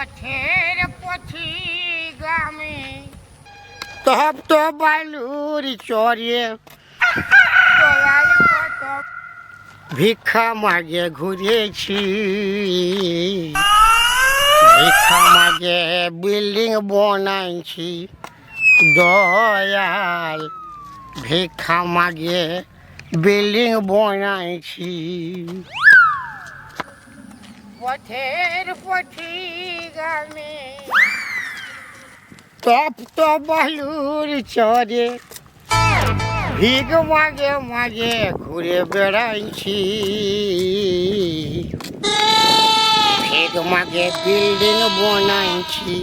পথের পথি গ্রামে। তপ্ত বালুর চরে। দয়াল কত ভিক্ষা মাগে ঘুরেছি। ভিক্ষা মাগে বিল্ডিং বানাইছি। দয়াল ভিক্ষা মাগে বিল্ডিং বানাইছি। পথের পথি গ্রামে তপ্ত বালুর চরে ভিগ মাগে মাগে ঘুরে বেড়াইছি। ভিগ মাগে বিল্ডিং বানাইছি,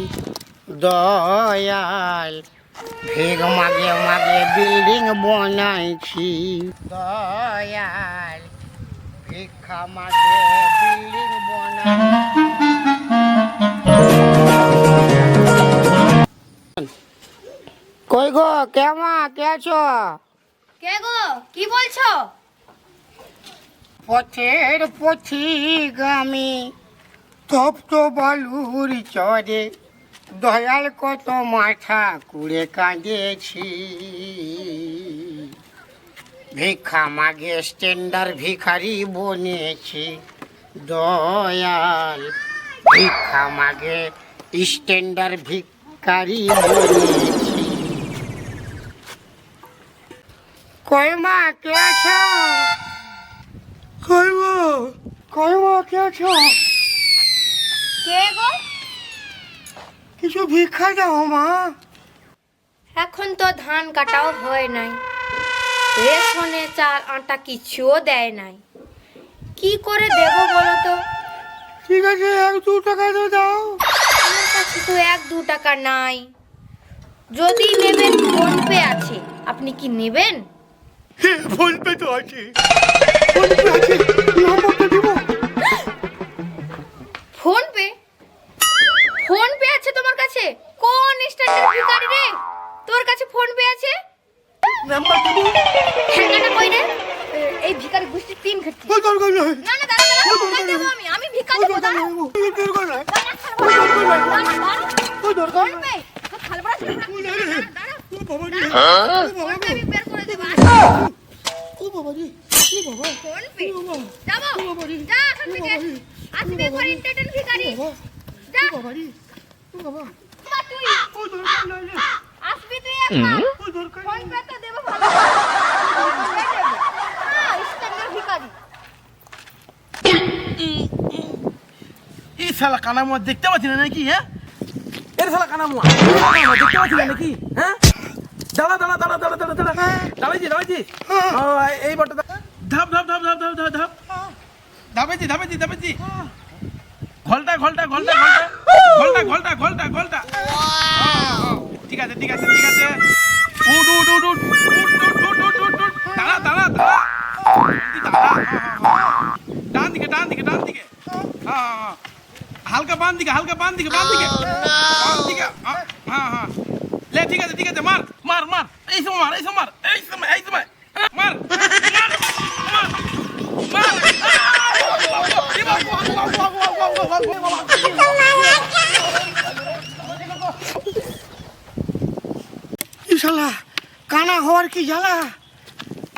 দয়াল। ভিগ মাগে মাগে বিল্ডিং বানাইছি, দয়াল। ভিক্ষা মাগে বিল্ডিং বানাইছি। গো কেমা কে আছো? কে গো? কি বলছো? পথের পথি গামি তপ্ত বালুর চরে দয়াল কত মাথা কুড়ে কাঁদেছি। ভিক্ষা মাগে স্ট্যান্ডার ভিখারি বনেছি দয়াল। ভিক্ষা মাগে স্ট্যান্ডার ভিখারি বনেছি। কই মা কে আছো? কই মা? কই মা কে আছো? কে গো? কিছু ভিক্ষা দাও মা। এখন তো ধান কাটাও হয় নাই। রেশনে চাল আটা কিছুও দেয় নাই। কি করে দেবো বলো তো? ঠিক আছে এক দু টাকা তো দাও। আমার কাছে তো এক দু টাকা নাই। যদি নেবেন ফোন পে আছে। আপনি কি নেবেন? ফোন পে তো আছে। ফোন পে আছে। নম্বরটা দিব। Phone pay? ফোন পে আছে তোমার কাছে? কোন স্ট্যান্ডার্ড ভিখারি রে? তোর কাছে ফোন পে আছে? নাম্বার দিব। ঠেঙ্গাটা কই রে? এই ভিখারি গোষ্ঠী তিন খাচ্ছি দরকার নাই না না দাঁড়া দাঁড়া দেবো আমি। আমি ওই দেবো দাঁড়া। নাই দাঁড়া, দাঁড়া, দাঁড়া। ওই দরকার ফোন পে। খালবড়া না। রে। দাঁড়া, ও বাবা ও বাবা ও বাবা রে ও বাবা ফোন পে ও ও বাবা রে যা এখান থেকে রে। ইন্টারটেন ভিখারি যা বাবা রে ও বাবা তুই ও দরকার নাই রে আসবি তুই একবার ও দরকার নাই পে দেবো ভালো দেখতে পাচ্ছি না নাকি হ্যাঁ? এর শালা কানামুয়া। দেখতে পাচ্ছি না নাকি হ্যাঁ? দাঁড়া দাঁড়া দাঁড়া দাঁড়া দাঁড়া দাঁড়া। দাঁড়াইছি ও এই বটটা ধাপ ধাপ ধাপ ধাপ ধাপ ধাপ ধাপ। ধাপেছি ধাপেছি ধাপেছি। ঘলটা ঘলটা ঘলটা ঘলটা। ঘলটা ঘলটা ঘলটা ঠিক আছে ঠিক আছে ঠিক আছে। উঠ উঠ উঠ উঠ উঠ উঠ উঠ উঠ উঠ উঠ। দাঁড়া দাঁড়া দাঁড়া। দাঁড়া ডান দিকে ডান দিকে ডান দিকে। হালকা বান দিকে হালকা বান দিকে বান দিকে। বান দিকে হ্যাঁ হ্যাঁ হ্যাঁ লে ঠিক আছে ঠিক আছে মার এই সময় মার এই সময় মার এই সময় এই সময় হ্যাঁ, মার মার মার মার এ বাবু, বাবু, বাবু, বাবু, বাবু, বাবু, বাবু। ইশালা কানা হওয়ার কি জ্বালা?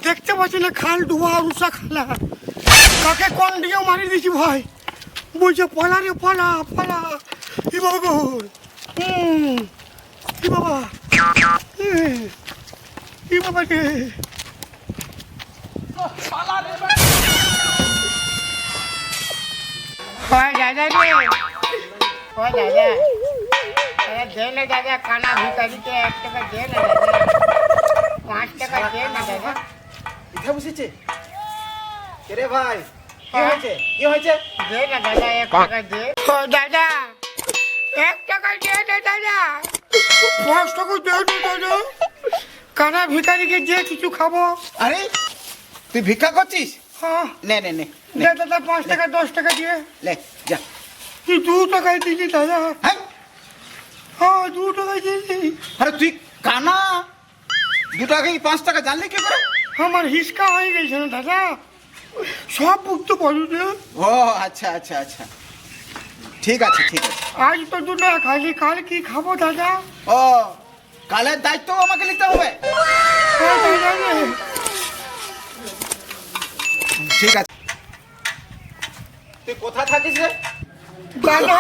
দেখতে পাচ্ছি না, খাল ডুবা উষা খালা। কাকে কোন দিয়ে মারি দিছি ভাই? বলছে, পালা রে, পালা পালা। ই বাবা? হুম ই বাবা? ই বাবা রে? হয় দাদা রে। হয় দাদা দে না দাদা কানা ভিকারিকে এক টাকা দে না দাদা পাঁচ টাকা দে না দাদা পিঠা বসেছে? রে ভাই? কি হয়েছে? কি হয়েছে? দে না দাদা এক টাকা দে ও দাদা এক টাকা দে না দাদা। পাঁচ টাকা দে না দাদা কানা ভিকারিকে দিয়ে কিছু খাব। আরে তুই ভিক্ষা করছিস? হ্যাঁ। নে নে নে দাদা পাঁচ টাকা দশ টাকা দিয়ে। লে যা। তুই দু টাকায় দিলি দাদা। হ্যাঁ? হ্যাঁ দু আরে তুই কানা? দু টাকা পাঁচ টাকা জানলি কি করে? আমার হিসকা হয়ে গেছে না দাদা। সব বুঝতে পারু না ও আচ্ছা আচ্ছা আচ্ছা। ঠিক আছে ঠিক আছে। আজ তো দুটো খালি কাল কি খাব দাদা? ও কালের দায়িত্ব আমাকে নিতে হবে? হ্যাঁ। ঠিক আছে। তুই কোথায় থাকিস রে? দাদা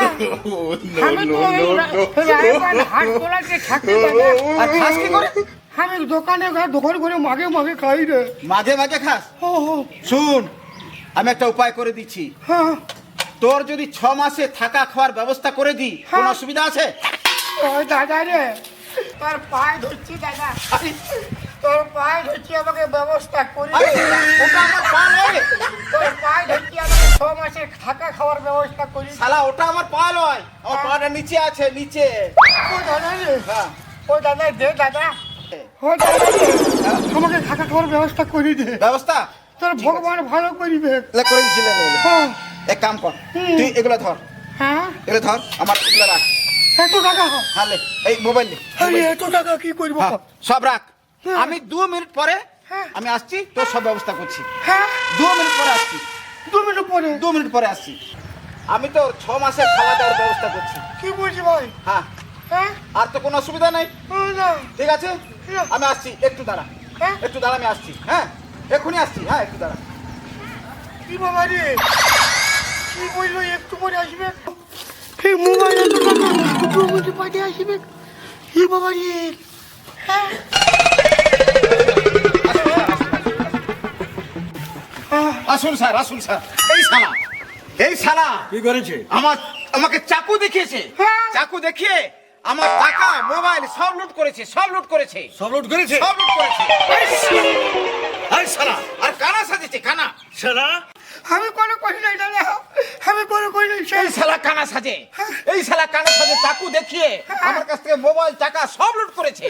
আমি তো এই রা- রায়গঞ্জ হাট তোলাতে থাকি দাদা আর খাস কি করে? আমি দোকানে দোকান করে মাগে মাগে খাই রে। মাঝে মাঝে খাস? ও শুন আমি একটা উপায় করে দিচ্ছি। হ্যাঁ। তোর যদি ছ মাসে থাকা খাওয়ার ব্যবস্থা করে দিই কোনো হ্যাঁ। অসুবিধা আছে? ও দাদা রে তোর পায়ে ধরছি দাদা। আরে, তোর পায়ে ধরছি আমাকে ব্যবস্থা করে। ওটা আমার পা নয়। তোর পায়ে ধরছি আমাকে ছ মাসে থাকা খাওয়ার ব্যবস্থা করি শালা ওটা আমার পা নয়। আমার পাটা নিচে আছে নিচে। ও দাদা হ্যাঁ। ও দাদা দে দাদা। ও দাদা আমাকে থাকা খাওয়ার ব্যবস্থা করে দে। ব্যবস্থা? তোর ভগবান ভালো করিবে করে দিছিলে হ্যাঁ। এক কাম কর। তুই এগুলো ধর। হ্যাঁ? এগুলো ধর আমার এগুলো রাখ। এত টাকা? হালে এই মোবাইল এত টাকা কি করব? হ্যাঁ, সব রাখ। হ্যাঁ। আমি দু মিনিট পরে হ্যাঁ। আমি আসছি তোর সব ব্যবস্থা করছি। হ্যাঁ। দু মিনিট পরে আসছি। দু মিনিট পরে? দু মিনিট পরে আসছি। আমি তো ছ মাসের খাওয়া দাওয়ার ব্যবস্থা করছি। কি বলছি ভাই? হ্যাঁ। হ্যাঁ। আর তো কোনো অসুবিধা নেই। ঠিক আছে? হ্যাঁ। আমি আসছি একটু দাঁড়া। হ্যাঁ। একটু দাঁড়া আমি আসছি। হ্যাঁ? এক্ষুনি আসছি। হ্যাঁ একটু দাঁড়া। কি বাবা রে? কি বলল একটু পরে আসবে? এই মোবাইলে তো দু মিনিট পরে আসবে? কি বাবা রে? হ্যাঁ। আসুন স্যার আসুন স্যার। এই শালা এই শালা কি করেছে? আমার আমাকে চাকু দেখিয়েছে। হ্যাঁ। চাকু দেখিয়ে আমার টাকা মোবাইল সব লুট করেছে সব লুট করেছে। সব লোড করেছে? সব লুট করেছে। আই শালা। আর কানা সাজেছে কানা। শালা? আমি কোনো করি নাই দাদা। আমি কোনো করি নাই এই শালা কানা সাজে এই শালা কানা সাজে চাকু দেখিয়ে আমার কাছ থেকে মোবাইল টাকা সব লুট সব লুট করেছে।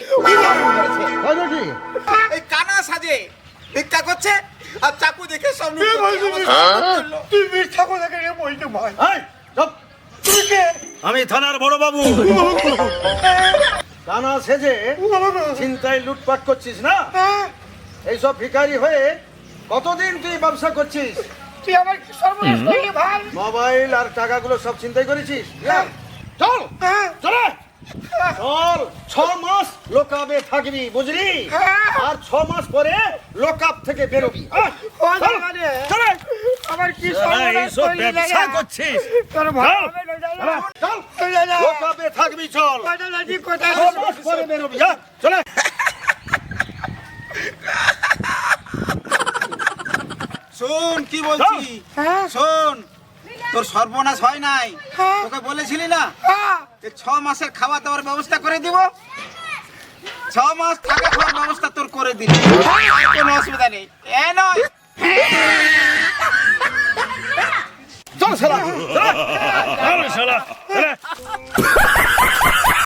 এই কানা সাজে ভিক্ষা করছে? আর চাকু দেখে সব। তুই মিথ্যা কথা কেন বলতে ভাই? এই চুপ তুই কে? আমি থানার বড় বাবু। কানা সেজে চিন্তায় লুটপাট করছিস না? হ্যাঁ, এইসব ভিখারি হয়ে কতদিন তুই ব্যবসা করছিস? তুই আমার কি সর্বনাশ মোবাইল আর টাকাগুলো সব চিন্তাই করেছিস? হ্যাঁ? চল। হ্যাঁ। চলে। চল। ছ মাস লোকাবে থাকবি বুঝলি? হ্যাঁ। আর ছ মাস পরে লোকাপ থেকে বেরোবি। আমার কি ব্যবসা করছিস? থাকবি চল। বেরোবি চলে। শোন কি বলছি? হ্যাঁ। শোন তোর সর্বনাশ হয় নাই। হ্যাঁ। তোকে বলেছিলি না হ্যাঁ। ছ মাসের খাওয়া দাওয়ার ব্যবস্থা করে দিব? ছ মাস থাকা খাওয়ার ব্যবস্থা তোর করে দিল। কোনো অসুবিধা নেই। এ নয়। চল শালা। চল শালা। চলে